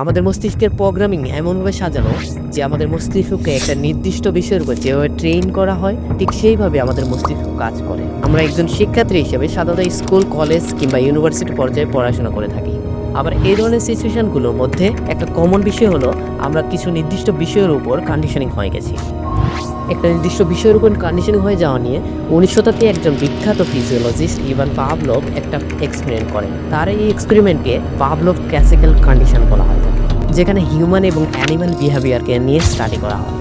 আমাদের মস্তিষ্কের প্রোগ্রামিং এমনভাবে সাজানো যে আমাদের মস্তিষ্ককে একটা নির্দিষ্ট বিষয়ের উপর যেভাবে ট্রেন করা হয়, ঠিক সেইভাবে আমাদের মস্তিষ্ক কাজ করে। আমরা একজন শিক্ষার্থী হিসেবে সাধারণত স্কুল কলেজ কিংবা ইউনিভার্সিটি পর্যায়ে পড়াশোনা করে থাকি। আবার এই ধরনের সিচুয়েশনগুলোর মধ্যে একটা কমন বিষয় হলো আমরা কিছু নির্দিষ্ট বিষয়ের উপর কন্ডিশনিং হয়ে গেছি। একটা নির্দিষ্ট বিষয়ের উপর কন্ডিশনিং হয়ে যাওয়া নিয়ে উনিশ শতাব্দী একজন বিখ্যাত ফিজিওলজিস্ট ইভান পাভলভ একটা এক্সপেরিমেন্ট করেন। তার এই এক্সপেরিমেন্টকে পাভলভ ক্লাসিক্যাল কন্ডিশন বলা হয়। যেখানে হিউম্যান এবং অ্যানিমাল বিহেভিয়ারকে নিয়ে স্টাডি করা হয়।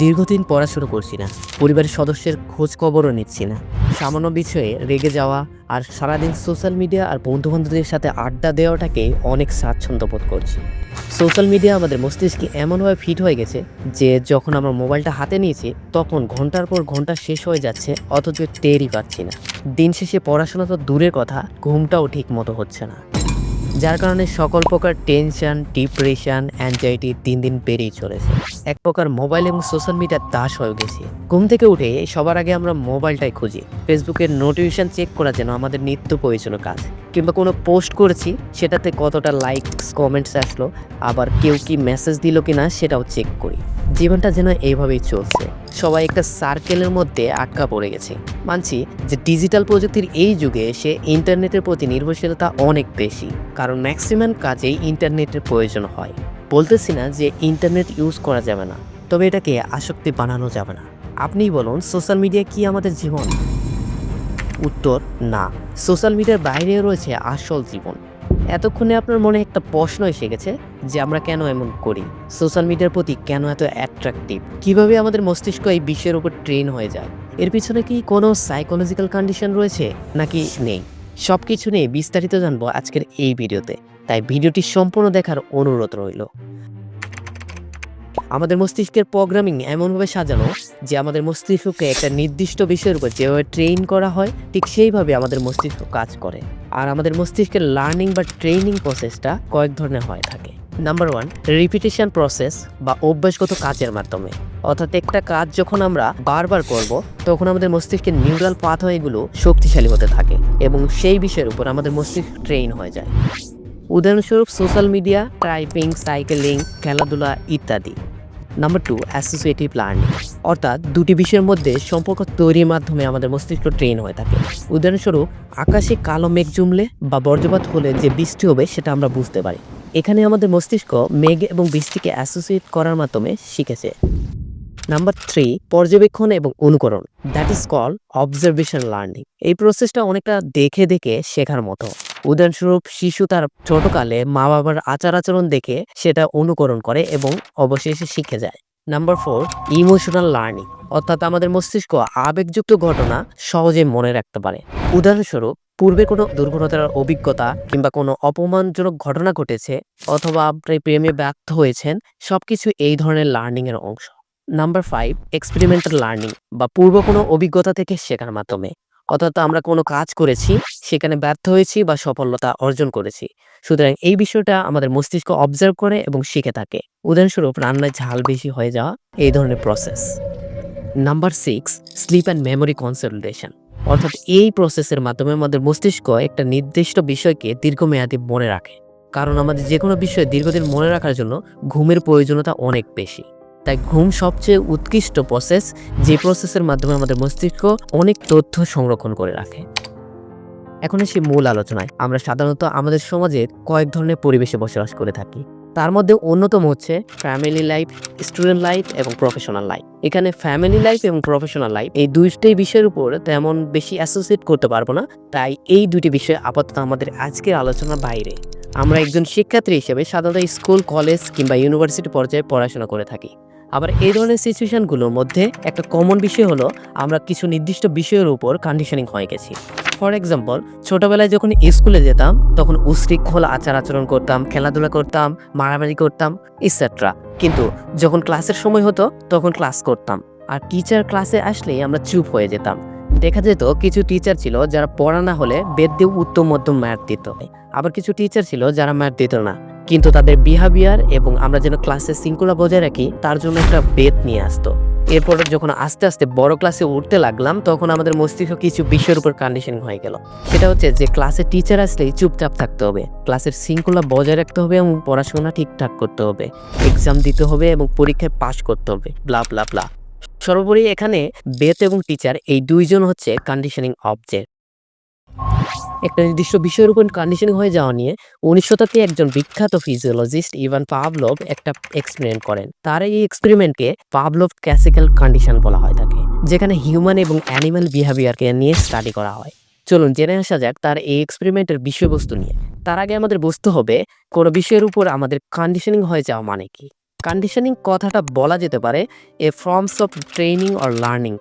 দীর্ঘদিন পড়াশুনো করছি না, পরিবারের সদস্যের খোঁজ খবরও নিচ্ছি না। সামান্য বিষয়ে রেগে যাওয়া আর সারাদিন সোশ্যাল মিডিয়া আর বন্ধু বান্ধবদের সাথে আড্ডা দেওয়াটাকে অনেক স্বাচ্ছন্দ্য বোধ করছি। সোশ্যাল মিডিয়া আমাদের মস্তিষ্কে এমনভাবে ফিট হয়ে গেছে যে, যখন আমরা মোবাইলটা হাতে নিয়েছি, তখন ঘণ্টার পর ঘণ্টা শেষ হয়ে যাচ্ছে, অথচ টেরই পাচ্ছি না। দিন শেষে পড়াশোনা তো দূরের কথা, ঘুমটাও ঠিক মতো হচ্ছে না। যার কারণে সকল প্রকার টেনশন ডিপ্রেশন অ্যাংজাইটি দিন দিন বেড়েই চলেছে। এক প্রকার মোবাইল এবং সোশ্যাল মিডিয়ার দাস হয়ে গেছি। ঘুম থেকে উঠে সবার আগে আমরা মোবাইলটাই খুঁজি। ফেসবুকের নোটিফিকেশন চেক করা যেন আমাদের নিত্য প্রয়োজনীয় কাজ। কিংবা কোনো পোস্ট করেছি, সেটাতে কতটা লাইকস কমেন্টস আসলো, আবার কেউ কি মেসেজ দিল কি না সেটাও চেক করি। জীবনটা যেন এইভাবেই চলছে। সবাই একটা সার্কেলের মধ্যে আটকা পড়ে গেছে। মানছি যে ডিজিটাল প্রযুক্তির এই যুগে সে ইন্টারনেটের প্রতি নির্ভরশীলতা অনেক বেশি, কারণ ম্যাক্সিমাম কাজেই ইন্টারনেটের প্রয়োজন হয়। বলতেছি না যে ইন্টারনেট ইউজ করা যাবে না, তবে এটাকে আসক্তি বানানো যাবে না। আপনি বলুন, সোশ্যাল মিডিয়া কি আমাদের জীবন? উত্তর, না। সোশ্যাল মিডিয়ার বাইরে রয়েছে আসল জীবন। এতক্ষণে আপনার মনে একটা প্রশ্ন এসে গেছে যে আমরা কেন এমন করি? সোশ্যাল মিডিয়ার প্রতি কেন এত অ্যাট্রাকটিভ কীভাবে আমাদের মস্তিষ্ক এই বিষয়ের উপর ট্রেন হয়ে যায়? এর পিছনে কি কোনো সাইকোলজিক্যাল কন্ডিশন রয়েছে? নাকি নেই? সব কিছু নিয়ে বিস্তারিত জানব আজকের এই ভিডিওতে। তাই ভিডিওটি সম্পূর্ণ দেখার অনুরোধ রইল। আমাদের মস্তিষ্কের প্রোগ্রামিং এমনভাবে সাজানো যে আমাদের মস্তিষ্ককে একটা নির্দিষ্ট বিষয়ের উপর যেভাবে ট্রেন করা হয়, ঠিক সেইভাবে আমাদের মস্তিষ্ক কাজ করে। আর আমাদের মস্তিষ্কের লার্নিং বা ট্রেনিং প্রসেসটা কয়েক ধরনের হয়ে থাকে। নাম্বার ওয়ান রিপিটেশন প্রসেস বা অভ্যাসগত কাজের মাধ্যমে। অর্থাৎ একটা কাজ যখন আমরা বারবার করব, তখন আমাদের মস্তিষ্কের নিউরাল পাথওয়েগুলো শক্তিশালী হতে থাকে এবং সেই বিষয়ের উপর আমাদের মস্তিষ্ক ট্রেন হয়ে যায়। উদাহরণস্বরূপ সোশ্যাল মিডিয়া টাইপিং সাইকেলিং খেলাধুলা ইত্যাদি। নাম্বার টু অ্যাসোসিয়েটিভ লার্নিং অর্থাৎ দুটি বিষয়ের মধ্যে সম্পর্ক তৈরির মাধ্যমে আমাদের মস্তিষ্ক ট্রেন হয়ে থাকে। উদাহরণস্বরূপ, আকাশে কালো মেঘ জমলে বা বজ্রপাত হলে যে বৃষ্টি হবে সেটা আমরা বুঝতে পারি। এখানে আমাদের মস্তিষ্ক মেঘ এবং বৃষ্টিকে অ্যাসোসিয়েট করার মাধ্যমে শিখেছে। নাম্বার থ্রি পর্যবেক্ষণ এবং অনুকরণ। That is call observation learning এই প্রসেসটা অনেকটা দেখে দেখে শেখার মতো। উদাহরণস্বরূপ শিশু তার ছোটকালে মা বাবার আচার আচরণ দেখে সেটা অনুকরণ করে এবং অবশেষে শিখে যায়। নাম্বার ফোর, ইমোশনাল লার্নিং, অর্থাৎ আমাদের মস্তিষ্ক আবেগযুক্ত ঘটনা সহজে মনে রাখতে পারে। উদাহরণস্বরূপ, পূর্বে কোনো দুর্ঘটনার অভিজ্ঞতা কিংবা কোনো অপমানজনক ঘটনা ঘটেছে অথবা আপনি প্রেমে ব্যর্থ হয়েছেন, সবকিছু এই ধরনের লার্নিং এর অংশ। নাম্বার ফাইভ, এক্সপেরিমেন্টাল লার্নিং, বা পূর্ব কোনো অভিজ্ঞতা থেকে শেখার মাধ্যমে। অর্থাৎ আমরা কোনো কাজ করেছি, সেখানে ব্যর্থ হয়েছি বা সফলতা অর্জন করেছি। সুতরাং এই বিষয়টা আমাদের মস্তিষ্ক অবজার্ভ করে এবং শিখে থাকে। উদাহরণস্বরূপ রান্নায় ঝাল বেশি হয়ে যাওয়া, এই ধরনের process number six sleep and memory consolidation অর্থাৎ এই প্রসেসের মাধ্যমে আমাদের মস্তিষ্ক একটা নির্দিষ্ট বিষয়কে দীর্ঘমেয়াদী মনে রাখে। কারণ আমাদের যে কোনো বিষয়ে দীর্ঘদিন মনে রাখার জন্য ঘুমের প্রয়োজনীয়তা অনেক বেশি। তাই ঘুম সবচেয়ে উৎকৃষ্ট প্রসেস যে প্রসেসের মাধ্যমে আমাদের মস্তিষ্ক অনেক তথ্য সংরক্ষণ করে রাখে। এখন এসে মূল আলোচনায়। আমরা সাধারণত আমাদের সমাজে কয়েক ধরনের পরিবেশে বসবাস করে থাকি। তার মধ্যে অন্যতম হচ্ছে ফ্যামিলি লাইফ স্টুডেন্ট লাইফ এবং প্রফেশনাল লাইফ এখানে ফ্যামিলি লাইফ এবং প্রফেশনাল লাইফ এই দুইটাই বিষয়ের উপর তেমন বেশি অ্যাসোসিয়েট করতে পারব না। তাই এই দুটি বিষয় আপাতত আমাদের আজকের আলোচনার বাইরে। আমরা একজন শিক্ষার্থী হিসেবে সাধারণত স্কুল, কলেজ কিংবা ইউনিভার্সিটি পর্যায়ে পড়াশোনা করে থাকি। আবার এই ধরনের সিচুয়েশনগুলোর মধ্যে একটা কমন বিষয় হলো আমরা কিছু নির্দিষ্ট বিষয়ের উপর কন্ডিশনিং হয়ে গেছি। ফর এক্সাম্পল ছোটবেলায় যখন স্কুলে যেতাম, তখন উশৃঙ্খল আচার আচরণ করতাম, খেলাধুলা করতাম, মারামারি করতাম ইটসেট্রা কিন্তু যখন ক্লাসের সময় হতো, তখন ক্লাস করতাম। আর টিচার ক্লাসে আসলেই আমরা চুপ হয়ে যেতাম। দেখা যেত কিছু টিচার ছিল যারা পড়া না হলে বেদ দিয়ে উত্তম মধ্যম ম্যাথ দিত। আবার কিছু টিচার ছিল যারা ম্যাথ দিত না। কিন্তু তাদের বিহেভিয়ার এবং আমরা যেন ক্লাসে শৃঙ্খলা বজায় রাখি, তার জন্য একটা বেদ নিয়ে আসতো। এরপর যখন আস্তে আস্তে বড় ক্লাসে উঠতে লাগলাম, তখন আমাদের মস্তিষ্ক কিছু বিষয়ের উপর কন্ডিশন হয়ে গেল। সেটা হচ্ছে যে ক্লাসে টিচার আসলেই চুপচাপ থাকতে হবে ক্লাসের শৃঙ্খলা বজায় রাখতে হবে এবং পড়াশোনা ঠিকঠাক করতে হবে এক্সাম দিতে হবে এবং পরীক্ষায় পাশ করতে হবে ব্লা ব্লা ব্লা সর্বোপরি এখানে বেত এবং টিচার এই দুইজন হচ্ছে কন্ডিশনিং অবজেক্ট একটা নির্দিষ্ট বিষয়ের উপর কন্ডিশনিং হয়ে যাওয়া নিয়ে উনিশ শতকে একজন বিখ্যাত ফিজিওলজিস্ট ইভান পাভলভ একটা এক্সপেরিমেন্ট করেন। তার এই এক্সপেরিমেন্টকে পাভলভ ক্লাসিক্যাল কন্ডিশন বলা হয় থাকে যেখানে হিউম্যান এবং অ্যানিম্যাল বিহেভিয়ারকে নিয়ে স্টাডি করা হয়। চলুন জেনে আসা যাক তার এই এক্সপেরিমেন্টের বিষয়বস্তু নিয়ে। তার আগে আমাদের বুঝতে হবে, কোনো বিষয়ের উপর আমাদের কন্ডিশনিং হয়ে যাওয়া মানে কি? কন্ডিশনিং কথাটা বলা যেতে পারে, a forms of training or learning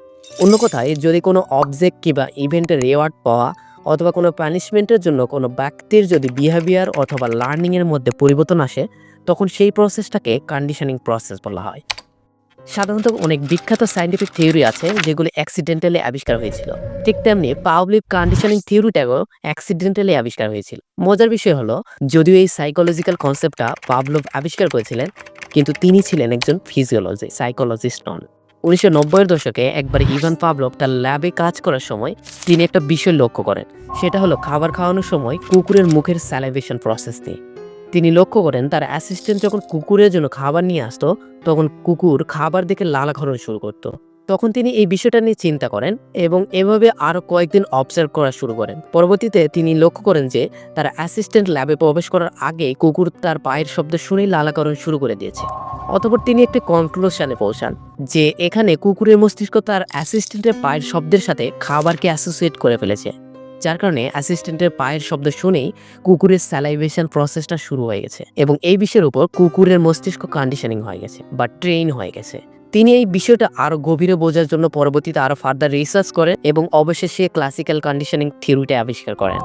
অন্য কথায়, যদি কোনো অবজেক্ট কিংবা ইভেন্টের রেওয়ার্ড পাওয়া অথবা কোনো পানিশমেন্টের জন্য কোনো ব্যক্তির যদি বিহেভিয়ার অথবা লার্নিংয়ের মধ্যে পরিবর্তন আসে, তখন সেই প্রসেসটাকে কন্ডিশনিং প্রসেস বলা হয়। সাধারণত অনেক বিখ্যাত সাইন্টিফিক থিওরি আছে যেগুলি অ্যাক্সিডেন্টালি আবিষ্কার হয়েছিল। ঠিক তেমনি পাবলিক কন্ডিশনিং থিওরিটাও অ্যাক্সিডেন্টালি আবিষ্কার হয়েছিল। মজার বিষয় হলো, যদিও এই সাইকোলজিক্যাল কনসেপ্টটা পাবলভ আবিষ্কার করেছিলেন, কিন্তু তিনি ছিলেন একজন ফিজিওলজি সাইকোলজিস্ট নন। উনিশশো নব্বইয়ের দশকে একবার ইভান পাবলভ তার ল্যাবে কাজ করার সময় তিনি একটা বিষয় লক্ষ্য করেন। সেটা হলো খাবার খাওয়ানোর সময় কুকুরের মুখের স্যালাইভেশন প্রসেস নিয়ে। তিনি লক্ষ্য করেন, তার অ্যাসিস্ট্যান্ট যখন কুকুরের জন্য খাবার নিয়ে আসতো, তখন কুকুর খাবার দেখে লালা লালাঘরণ শুরু করত। তখন তিনি এই বিষয়টা নিয়ে চিন্তা করেন এবং এভাবে আরও কয়েকদিন অবজার্ভ করা শুরু করেন। পরবর্তীতে তিনি লক্ষ্য করেন যে, তার অ্যাসিস্ট্যান্ট ল্যাবে প্রবেশ করার আগে কুকুর তার পায়ের শব্দ শুনেই লালাকরণ শুরু করে দিয়েছে। অতপর তিনি একটি কনক্লুশনে পৌঁছান, যে এখানে কুকুরের মস্তিষ্ক তার অ্যাসিস্ট্যান্টের পায়ের শব্দের সাথে খাবারকে অ্যাসোসিয়েট করে ফেলেছে, যার কারণে অ্যাসিস্ট্যান্টের পায়ের শব্দ শুনেই কুকুরের স্যালাইভেশন প্রসেসটা শুরু হয়ে গেছে এবং এই বিষয়ের উপর কুকুরের মস্তিষ্ক কন্ডিশনিং হয়ে গেছে বা ট্রেন হয়ে গেছে। তিনি এই বিষয়টা আরও গভীরে বোঝার জন্য পরবর্তীতে আরও ফার্দার রিসার্চ করেন এবং অবশেষে ক্লাসিক্যাল কন্ডিশনিং থিওরিটা আবিষ্কার করেন।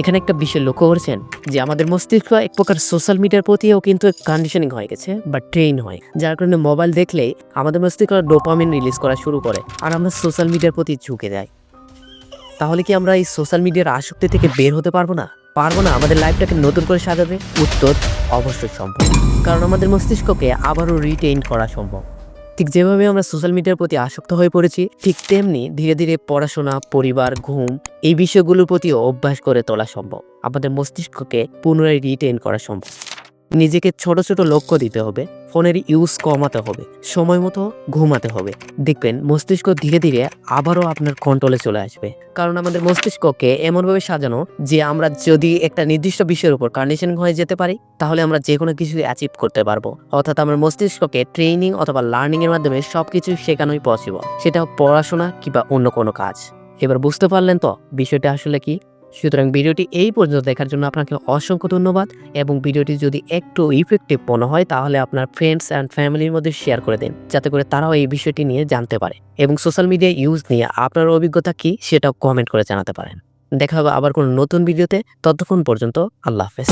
এখানে একটা বিষয় লক্ষ্য করেছেন যে আমাদের মস্তিষ্ক এক প্রকার সোশ্যাল মিডিয়ার প্রতিও কিন্তু কন্ডিশনিং হয়ে গেছে বা ট্রেন হয়। যার কারণে মোবাইল দেখলে আমাদের মস্তিষ্ক ডোপামিন রিলিজ করা শুরু করে আর আমরা সোশ্যাল মিডিয়ার প্রতি ঝুঁকে যাই। তাহলে কি আমরা এই সোশ্যাল মিডিয়ার আসক্তি থেকে বের হতে পারব না? পারব না, আমাদের লাইফটাকে নতুন করে সাজাবে উত্তর, অবশ্যই সম্ভব। কারণ আমাদের মস্তিষ্ককে আবারও রিটেইন করা সম্ভব। ঠিক যেভাবে আমরা সোশ্যাল মিডিয়ার প্রতি আসক্ত হয়ে পড়েছি, ঠিক তেমনি ধীরে ধীরে পড়াশোনা, পরিবার, ঘুম এই বিষয়গুলোর প্রতি অভ্যাস করে তোলা সম্ভব। আমাদের মস্তিষ্ককে পুনরায় রিটেন করা সম্ভব। নিজেকে ছোট ছোট লক্ষ্য দিতে হবে, ফোনের ইউজ কমাতে হবে, সময় মতো ঘুমাতে হবে। দেখবেন, মস্তিষ্ক ধীরে ধীরে আবারও আপনার কন্ট্রোলে চলে আসবে। কারণ আমাদের মস্তিষ্ককে এমনভাবে সাজানো যে আমরা যদি একটা নির্দিষ্ট বিষয়ের উপর কন্ডিশনিং হয়ে যেতে পারি, তাহলে আমরা যে কোনো কিছু অ্যাচিভ করতে পারব। অর্থাৎ আমার মস্তিষ্ককে ট্রেনিং অথবা লার্নিংয়ের মাধ্যমে সব কিছু শেখানোই পসিবল সেটা পড়াশোনা কিংবা অন্য কোনো কাজ। এবার বুঝতে পারলেন তো, বিষয়টা আসলে কি? সুতরাং ভিডিওটি এই পর্যন্ত দেখার জন্য আপনাকে অসংখ্য ধন্যবাদ এবং ভিডিওটি যদি একটু ইফেক্টিভ মনে হয়, তাহলে আপনার ফ্রেন্ডস অ্যান্ড ফ্যামিলির মধ্যে শেয়ার করে দিন, যাতে করে তারাও এই বিষয়টি নিয়ে জানতে পারে এবং সোশ্যাল মিডিয়া ইউজ নিয়ে আপনার অভিজ্ঞতা কী সেটাও কমেন্ট করে জানাতে পারেন। দেখা হবে আবার কোনো নতুন ভিডিওতে ততক্ষণ পর্যন্ত আল্লাহ হাফেজ।